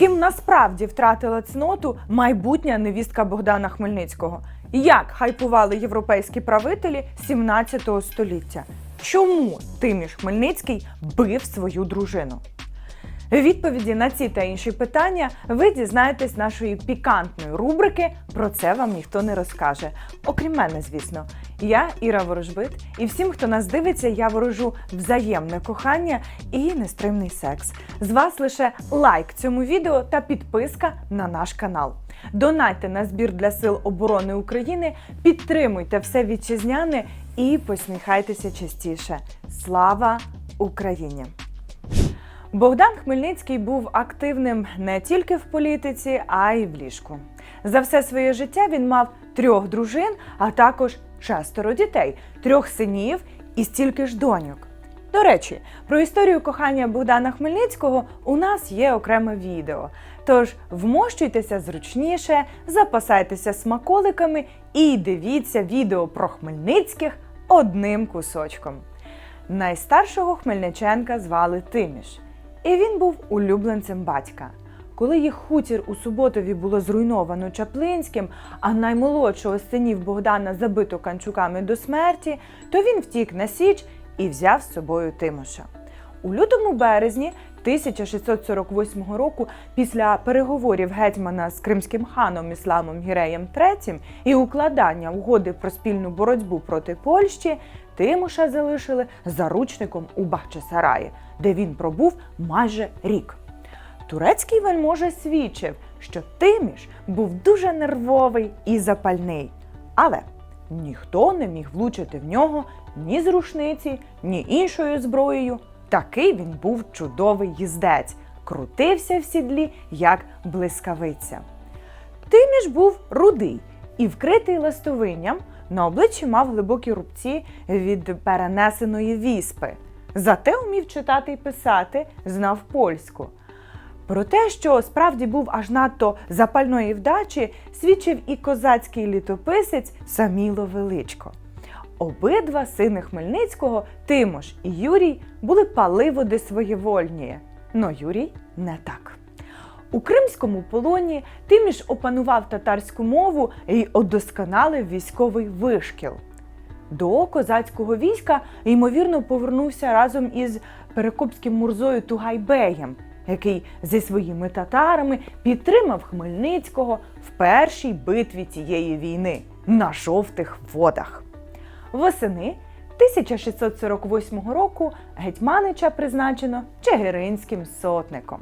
ким насправді втратила цноту майбутня невістка Богдана Хмельницького? Як хайпували європейські правителі 17 століття? Чому Тиміш Хмельницький бив свою дружину? Відповіді на ці та інші питання ви дізнаєтесь нашої пікантної рубрики. Про це вам ніхто не розкаже. Окрім мене, звісно. Я Іра Ворожбит, і всім, хто нас дивиться, я ворожу взаємне кохання і нестримний секс. З вас лише лайк цьому відео та підписка на наш канал. Донайте на збір для Сил оборони України, підтримуйте все вітчизняне і посміхайтеся частіше. Слава Україні! Богдан Хмельницький був активним не тільки в політиці, а й в ліжку. За все своє життя він мав трьох дружин, а також шестеро дітей, трьох синів і стільки ж доньок. До речі, про історію кохання Богдана Хмельницького у нас є окреме відео. Тож вмощуйтеся зручніше, запасайтеся смаколиками і дивіться відео про Хмельницьких одним кусочком. Найстаршого Хмельниченка звали Тиміш, і він був улюбленцем батька. Коли їх хутір у Суботові було зруйновано Чаплинським, а наймолодшого з синів Богдана забито канчуками до смерті, то він втік на Січ і взяв з собою Тимоша. У лютому березні 1648 року, після переговорів гетьмана з кримським ханом Ісламом Гіреєм III і укладання угоди про спільну боротьбу проти Польщі, Тимоша залишили заручником у Бахчисараї, де він пробув майже рік. Турецький вельможа свідчив, що Тиміш був дуже нервовий і запальний, але ніхто не міг влучити в нього ні з рушниці, ні іншою зброєю. Такий він був чудовий їздець, крутився в сідлі, як блискавиця. Тиміш був рудий і вкритий ластовинням, на обличчі мав глибокі рубці від перенесеної віспи. Зате умів читати і писати, знав польську. Про те, що справді був аж надто запальної вдачі, свідчив і козацький літописець Саміло Величко. Обидва сини Хмельницького, Тимош і Юрій, були паливоди своєвольні, но Юрій не так. У кримському полоні Тиміш опанував татарську мову і удосконалив військовий вишкіл. До козацького війська, ймовірно, повернувся разом із перекопським мурзою Тугайбеєм, який зі своїми татарами підтримав Хмельницького в першій битві цієї війни на жовтих водах. Восени 1648 року гетьманича призначено Чигиринським сотником.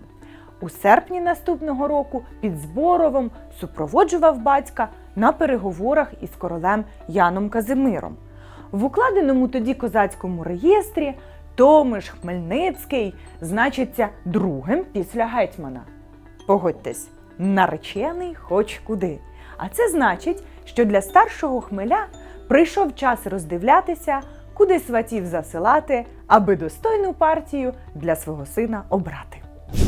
У серпні наступного року під Зборовом супроводжував батька на переговорах із королем Яном Казимиром. В укладеному тоді козацькому реєстрі Томиш Хмельницький значиться другим після гетьмана. Погодьтесь, наречений хоч куди. А це значить, що для старшого хмеля прийшов час роздивлятися, куди сватів засилати, аби достойну партію для свого сина обрати.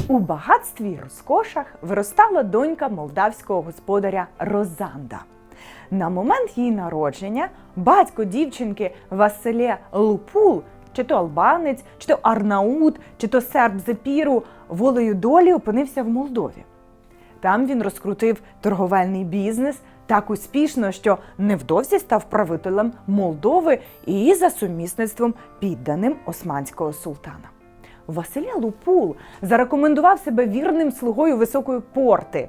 У багатстві й розкошах виростала донька молдавського господаря Розанда. На момент її народження батько дівчинки Василє Лупул, чи то албанець, чи то арнаут, чи то серб з волею долі опинився в Молдові. Там він розкрутив торговельний бізнес так успішно, що невдовзі став правителем Молдови і за сумісництвом підданим османського султана. Василя Лупул зарекомендував себе вірним слугою високої порти,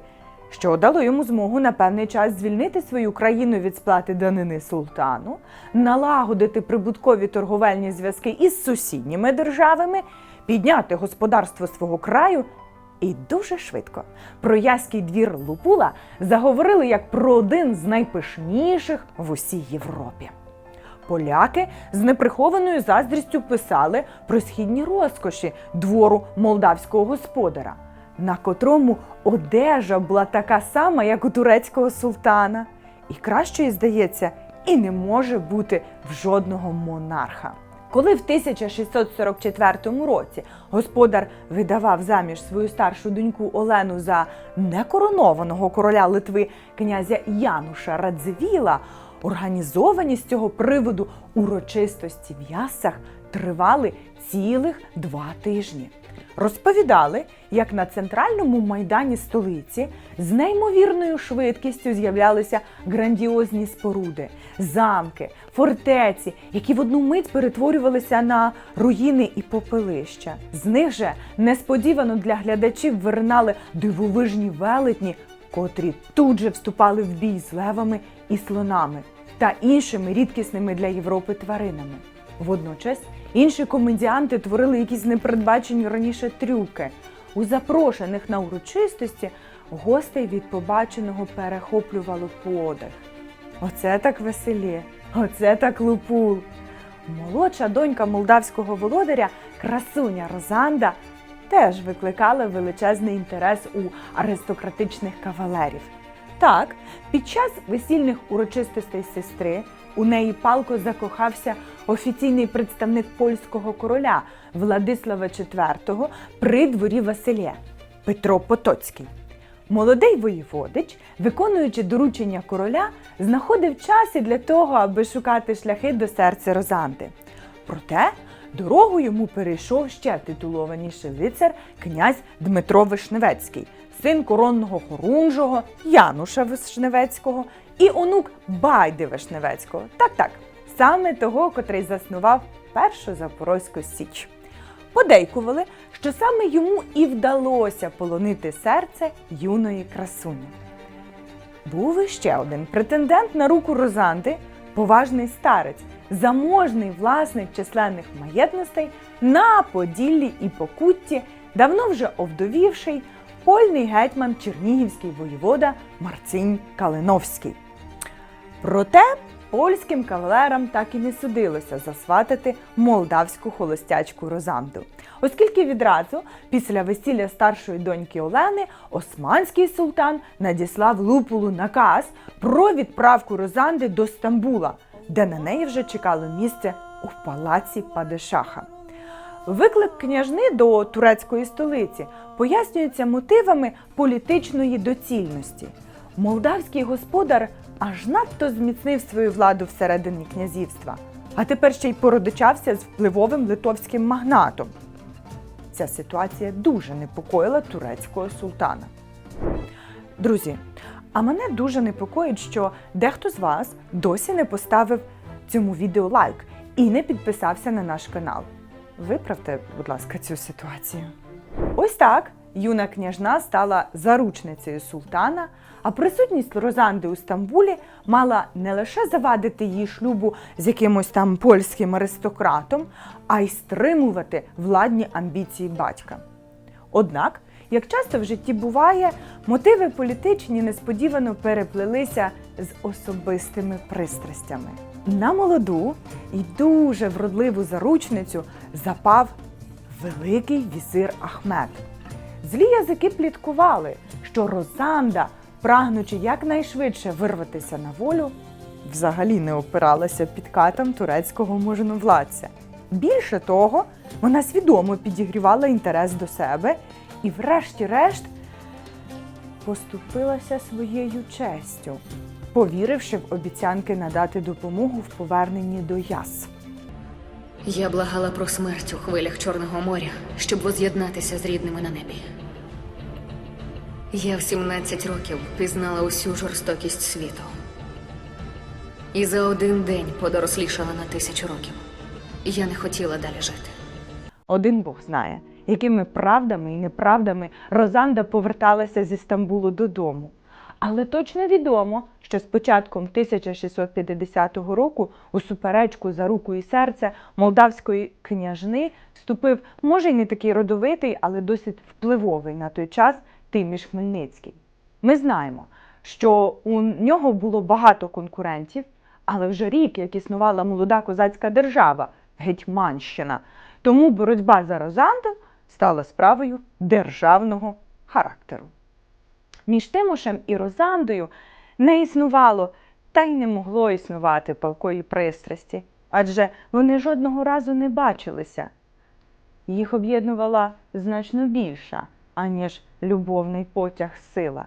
що дало йому змогу на певний час звільнити свою країну від сплати данини султану, налагодити прибуткові торговельні зв'язки із сусідніми державами, підняти господарство свого краю. І дуже швидко про яський двір Лупула заговорили як про один з найпишніших в усій Європі. Поляки з неприхованою заздрістю писали про східні розкоші двору молдавського господара, на котрому одежа була така сама, як у турецького султана, і кращої, здається, і не може бути в жодного монарха. Коли в 1644 році господар видавав заміж свою старшу доньку Олену за некоронованого короля Литви князя Януша Радзивіла, Організовані з цього приводу урочистості в яссах тривали цілих два тижні. Розповідали, як на центральному майдані столиці з неймовірною швидкістю з'являлися грандіозні споруди, замки, фортеці, які в одну мить перетворювалися на руїни і попелища. З них же несподівано для глядачів виринали дивовижні велетні, котрі тут же вступали в бій з левами і слонами та іншими рідкісними для Європи тваринами. Водночас інші комедіанти творили якісь непередбачені раніше трюки. У запрошених на урочистості гостей від побаченого перехоплювало подих. Оце так веселі, оце так лупул. Молодша донька молдавського володаря, красуня Розанда, теж викликала величезний інтерес у аристократичних кавалерів. Так, під час весільних урочистостей сестри у неї палко закохався офіційний представник польського короля Владислава IV при дворі Василія Петро Потоцький. Молодий воєводич, виконуючи доручення короля, знаходив час і для того, аби шукати шляхи до серця Розанди. Проте дорогу йому перейшов ще титулованіший лицар князь Дмитро Вишневецький, син коронного хорунжого Януша Вишневецького і онук Байди Вишневецького. Так, так, саме того, котрий заснував першу Запорозьку Січ. Подейкували, що саме йому і вдалося полонити серце юної красуні. Був іще один претендент на руку Розанди, поважний старець, заможний власник численних маєтностей на Поділлі і Покутті, давно вже овдовівший, польний гетьман Чернігівський воєвода Марцинь Калиновський. Проте польським кавалерам так і не судилося засватати молдавську холостячку Розанду, оскільки відразу після весілля старшої доньки Олени османський султан надіслав Лупулу наказ про відправку Розанди до Стамбула, де на неї вже чекало місце у палаці Падишаха. Виклик княжни до турецької столиці пояснюється мотивами політичної доцільності. Молдавський господар аж надто зміцнив свою владу всередині князівства, а тепер ще й породичався з впливовим литовським магнатом. Ця ситуація дуже непокоїла турецького султана. Друзі, а мене дуже непокоїть, що дехто з вас досі не поставив цьому відео лайк і не підписався на наш канал. Виправте, будь ласка, цю ситуацію. Ось так юна княжна стала заручницею султана, а присутність Розанди у Стамбулі мала не лише завадити її шлюбу з якимось там польським аристократом, а й стримувати владні амбіції батька. Однак, як часто в житті буває, мотиви політичні несподівано переплелися з особистими пристрастями. На молоду і дуже вродливу заручницю запав великий візир Ахмед. Злі язики пліткували, що Розанда, прагнучи якнайшвидше вирватися на волю, взагалі не опиралася підкатам турецького можновладця. Більше того, вона свідомо підігрівала інтерес до себе і, врешті-решт, поступилася своєю честю, повіривши в обіцянки надати допомогу в поверненні до яс. Я благала про смерть у хвилях Чорного моря, щоб воз'єднатися з рідними на небі. Я в 17 років пізнала усю жорстокість світу. І за один день подорослішала на тисячу років. Я не хотіла далі жити. Один Бог знає, якими правдами і неправдами Розанда поверталася зі Стамбулу додому. Але точно відомо, що з початком 1650 року у суперечку за руку і серце молдавської княжни вступив, може й не такий родовитий, але досить впливовий на той час Тиміш Хмельницький. Ми знаємо, що у нього було багато конкурентів, але вже рік, як існувала молода козацька держава Гетьманщина. Тому боротьба за Розанду стала справою державного характеру. Між Тимошем і Розандою не існувало та й не могло існувати палкої пристрасті, адже вони жодного разу не бачилися. Їх об'єднувала значно більша, аніж любовний потяг сила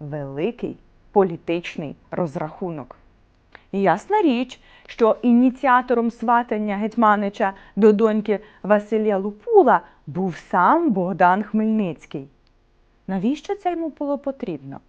великий політичний розрахунок. Ясна річ, що ініціатором сватання Гетьманича до доньки Василія Лупула був сам Богдан Хмельницький. Навіщо це йому було потрібно?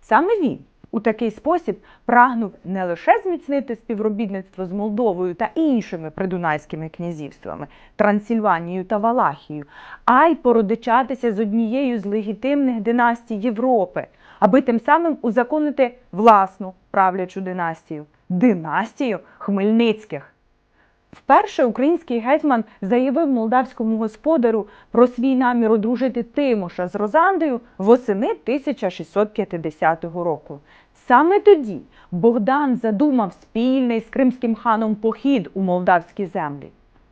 Саме він у такий спосіб прагнув не лише зміцнити співробітництво з Молдовою та іншими придунайськими князівствами Трансильванією та Валахією, а й породичатися з однією з легітимних династій Європи, аби тим самим узаконити власну правлячу династію династію Хмельницьких. Вперше український гетьман заявив молдавському господарю про свій намір одружити Тимоша з Розандою восени 1650 року. Саме тоді Богдан задумав спільний з кримським ханом похід у молдавські землі.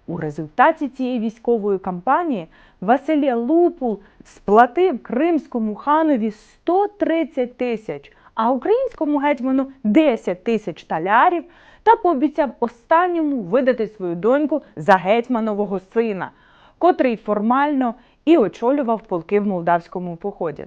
У результаті цієї військової кампанії Василій Лупул сплатив кримському ханові 130 тисяч, а українському гетьману 10 тисяч талярів та пообіцяв останньому видати свою доньку за гетьманового сина, котрий формально і очолював полки в молдавському поході.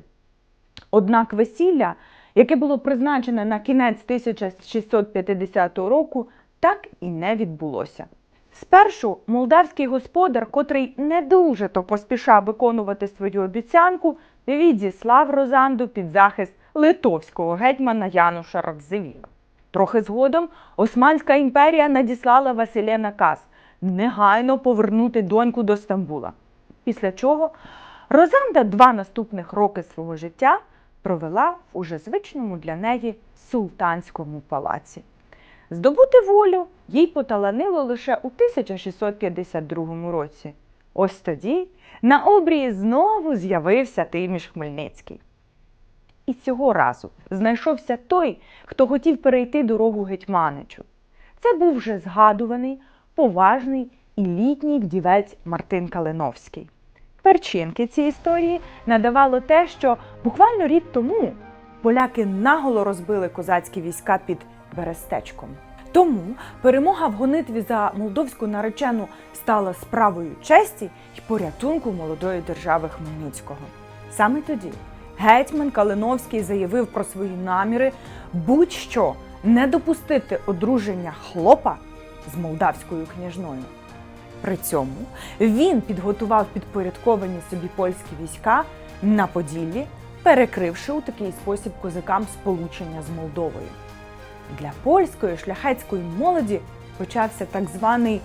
Однак весілля, яке було призначене на кінець 1650 року, так і не відбулося. Спершу молдавський господар, котрий не дуже то поспішав виконувати свою обіцянку, відіслав Розанду під захист литовського гетьмана Януша Радзивіла. Трохи згодом Османська імперія надіслала Василє наказ негайно повернути доньку до Стамбула. Після чого Розанда два наступних роки свого життя провела в уже звичному для неї султанському палаці. Здобути волю їй поталанило лише у 1652 році. Ось тоді на обрії знову з'явився Тиміш Хмельницький. І цього разу знайшовся той, хто хотів перейти дорогу гетьманичу. Це був вже згадуваний, поважний і літній вдівець Мартин Калиновський. Перчинки цієї історії надавало те, що буквально рік тому поляки наголо розбили козацькі війська під Берестечком. Тому перемога в гонитві за молдовську наречену стала справою честі й порятунку молодої держави Хмельницького. Саме тоді гетьман Калиновський заявив про свої наміри будь-що не допустити одруження хлопа з молдавською княжною. При цьому він підготував підпорядковані собі польські війська на Поділлі, перекривши у такий спосіб козакам сполучення з Молдовою. Для польської шляхетської молоді почався так званий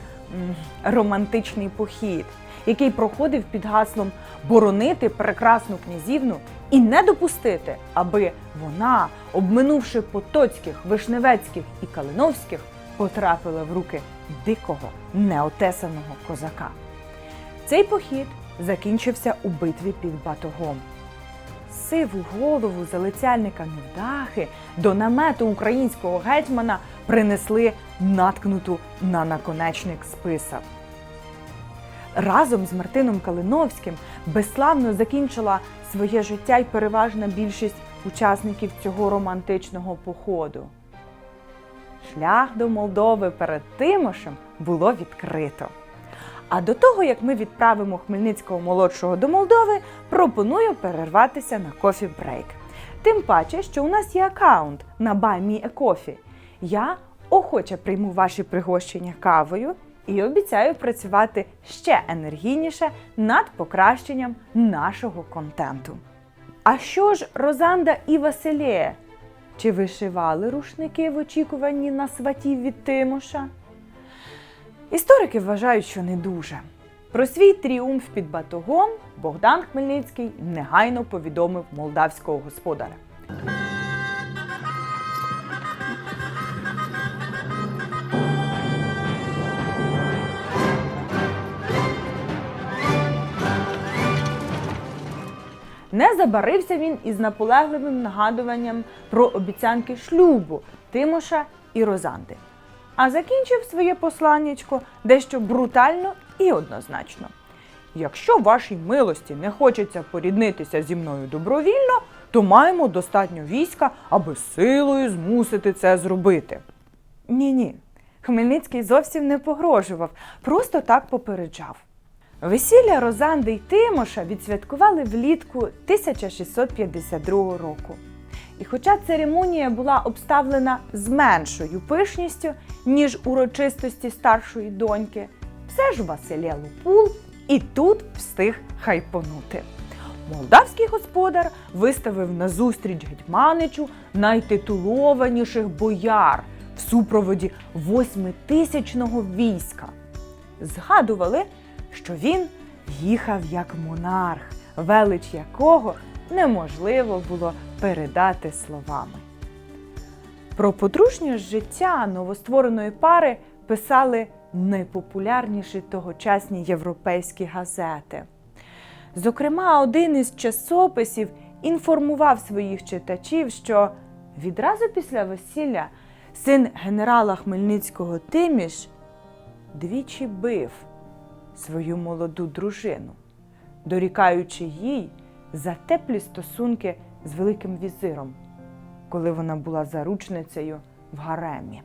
романтичний похід, який проходив під гаслом боронити прекрасну князівну і не допустити, аби вона, обминувши потоцьких, вишневецьких і калиновських, потрапила в руки дикого, неотесаного козака. Цей похід закінчився у битві під Батогом. Сиву голову залицяльника Невдахи до намету українського гетьмана принесли наткнуту на наконечник списа. Разом з Мартином Калиновським безславно закінчила своє життя й переважна більшість учасників цього романтичного походу. Шлях до Молдови перед Тимошем було відкрито. А до того, як ми відправимо Хмельницького молодшого до Молдови, пропоную перерватися на кофі брейк. Тим паче, що у нас є аккаунт на BuyMeACoffee. Я охоче прийму ваші пригощення кавою і обіцяю працювати ще енергійніше над покращенням нашого контенту. А що ж Розанда і Василє? Чи вишивали рушники в очікуванні на сватів від Тимоша? Історики вважають, що не дуже. Про свій тріумф під батогом Богдан Хмельницький негайно повідомив молдавського господаря. Не забарився він із наполегливим нагадуванням про обіцянки шлюбу Тимоша і Розанди. А закінчив своє посланнячко дещо брутально і однозначно. Якщо вашій милості не хочеться поріднитися зі мною добровільно, то маємо достатньо війська, аби силою змусити це зробити. Ні, ні. Хмельницький зовсім не погрожував, просто так попереджав. Весілля Розанди й Тимоша відсвяткували влітку 1652 року. І хоча церемонія була обставлена з меншою пишністю, ніж урочистості старшої доньки, все ж Василя Лупул і тут встиг хайпонути. Молдавський господар виставив на зустріч гетьманичу найтитулованіших бояр в супроводі восьмитисячного війська. Згадували, що він їхав як монарх, велич якого неможливо було передати словами. Про подружнє життя новоствореної пари писали найпопулярніші тогочасні європейські газети. Зокрема, один із часописів інформував своїх читачів, що відразу після весілля син генерала Хмельницького Тиміш двічі бив свою молоду дружину, дорікаючи їй за теплі стосунки з Великим візиром, коли вона була заручницею в гаремі.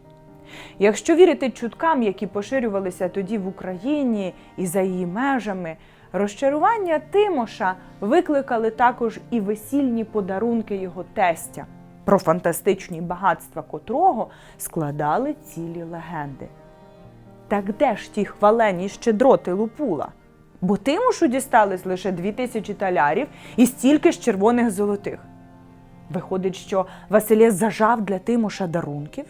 Якщо вірити чуткам, які поширювалися тоді в Україні і за її межами, розчарування Тимоша викликали також і весільні подарунки його тестя, про фантастичні багатства котрого складали цілі легенди. Так де ж ті хвалені щедроти Лупула? Бо Тимошу дістались лише дві тисячі талярів і стільки ж червоних золотих. Виходить, що Василє зажав для Тимоша дарунків?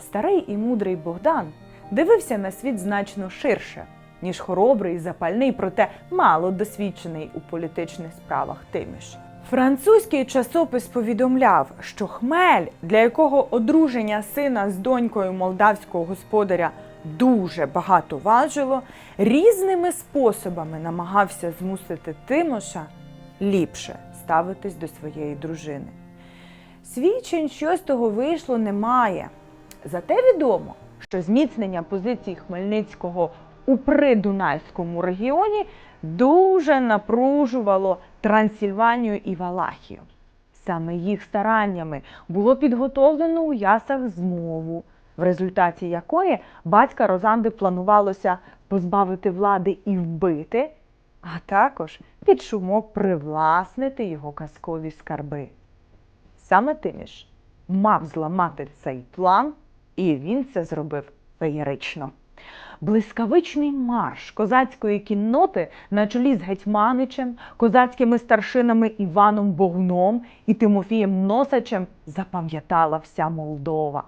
Старий і мудрий Богдан дивився на світ значно ширше, ніж хоробрий запальний, проте мало досвідчений у політичних справах Тиміш. Французький часопис повідомляв, що хмель, для якого одруження сина з донькою молдавського господаря дуже багато важило, різними способами намагався змусити Тимоша ліпше ставитись до своєї дружини. Свідчень, що з того вийшло, немає. Зате відомо, що зміцнення позицій Хмельницького у придунайському регіоні дуже напружувало Трансильванію і Валахію. Саме їх стараннями було підготовлено у ясах змову, в результаті якої батька Розанди планувалося позбавити влади і вбити, а також під шумок привласнити його казкові скарби. Саме Тиміш мав зламати цей план, і він це зробив феєрично. Блискавичний марш козацької кінноти на чолі з Гетьманичем, козацькими старшинами Іваном Богуном і Тимофієм Носачем запам'ятала вся Молдова.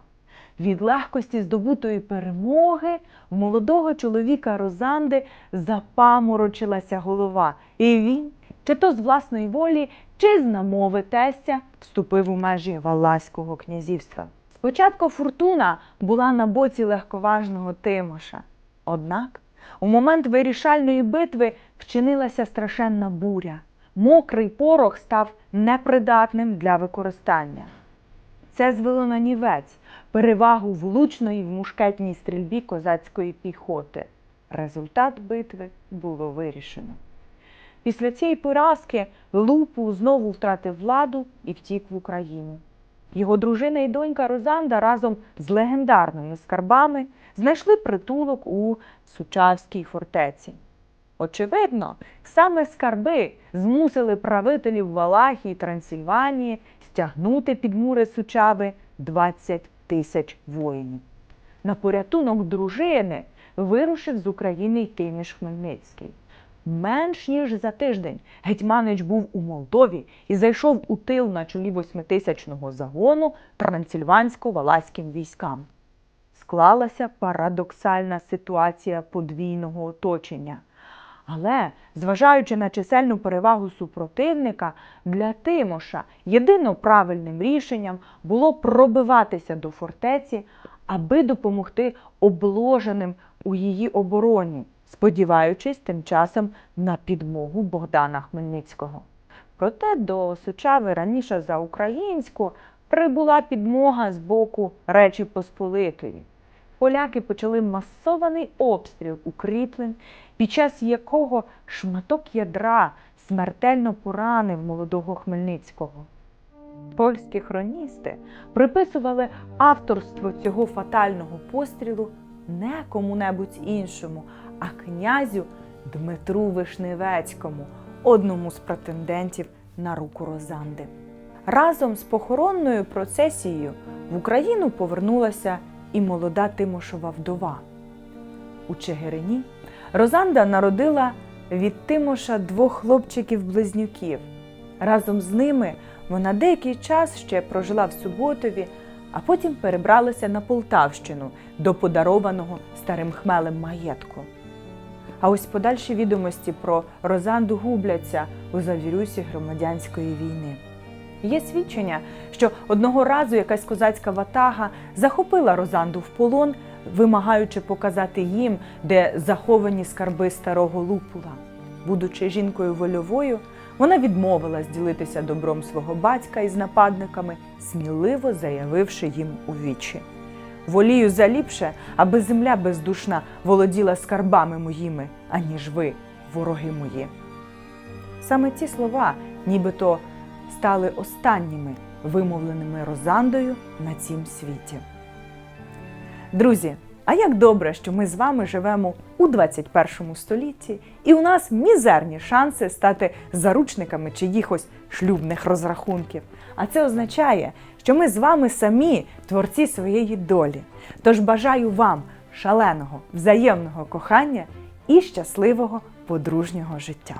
Від легкості здобутої перемоги в молодого чоловіка Розанди запаморочилася голова, і він, чи то з власної волі, чи з намови тестя, вступив у межі Валаського князівства. Спочатку фортуна була на боці легковажного Тимоша. Однак у момент вирішальної битви вчинилася страшенна буря. Мокрий порох став непридатним для використання. Це звело на нівець перевагу влучної в мушкетній стрільбі козацької піхоти. Результат битви було вирішено. Після цієї поразки Лупу знову втратив владу і втік в Україну. Його дружина і донька Розанда разом з легендарними скарбами знайшли притулок у Сучавській фортеці. Очевидно, саме скарби змусили правителів Валахії Трансильванії стягнути під мури Сучави 20 тисяч воїнів. На порятунок дружини вирушив з України й Тиміш Хмельницький. Менш ніж за тиждень Гетьманич був у Молдові і зайшов у тил на чолі восьмитисячного загону трансильвансько-валаським військам. Склалася парадоксальна ситуація подвійного оточення. Але, зважаючи на чисельну перевагу супротивника, для Тимоша єдино правильним рішенням було пробиватися до фортеці, аби допомогти обложеним у її обороні, сподіваючись тим часом на підмогу Богдана Хмельницького. Проте до Сучави раніше за українську прибула підмога з боку Речі Посполитої. Поляки почали масований обстріл укріплень, під час якого шматок ядра смертельно поранив молодого Хмельницького. Польські хроністи приписували авторство цього фатального пострілу не кому-небудь іншому, а князю Дмитру Вишневецькому, одному з претендентів на руку Розанди. Разом з похоронною процесією в Україну повернулася і молода Тимошова вдова. У Чигирині Розанда народила від Тимоша двох хлопчиків-близнюків. Разом з ними вона деякий час ще прожила в Суботові, а потім перебралася на Полтавщину до подарованого старим хмелем маєтку. А ось подальші відомості про Розанду губляться у завірюсі громадянської війни. Є свідчення, що одного разу якась козацька ватага захопила Розанду в полон, вимагаючи показати їм, де заховані скарби старого лупула. Будучи жінкою вольовою, вона відмовилась ділитися добром свого батька із нападниками, сміливо заявивши їм у вічі. Волію заліпше, аби земля бездушна володіла скарбами моїми, аніж ви, вороги мої. Саме ці слова, нібито стали останніми вимовленими Розандою на цім світі. Друзі, а як добре, що ми з вами живемо у 21 столітті, і у нас мізерні шанси стати заручниками чиїхось шлюбних розрахунків. А це означає, що ми з вами самі творці своєї долі. Тож бажаю вам шаленого, взаємного кохання і щасливого подружнього життя.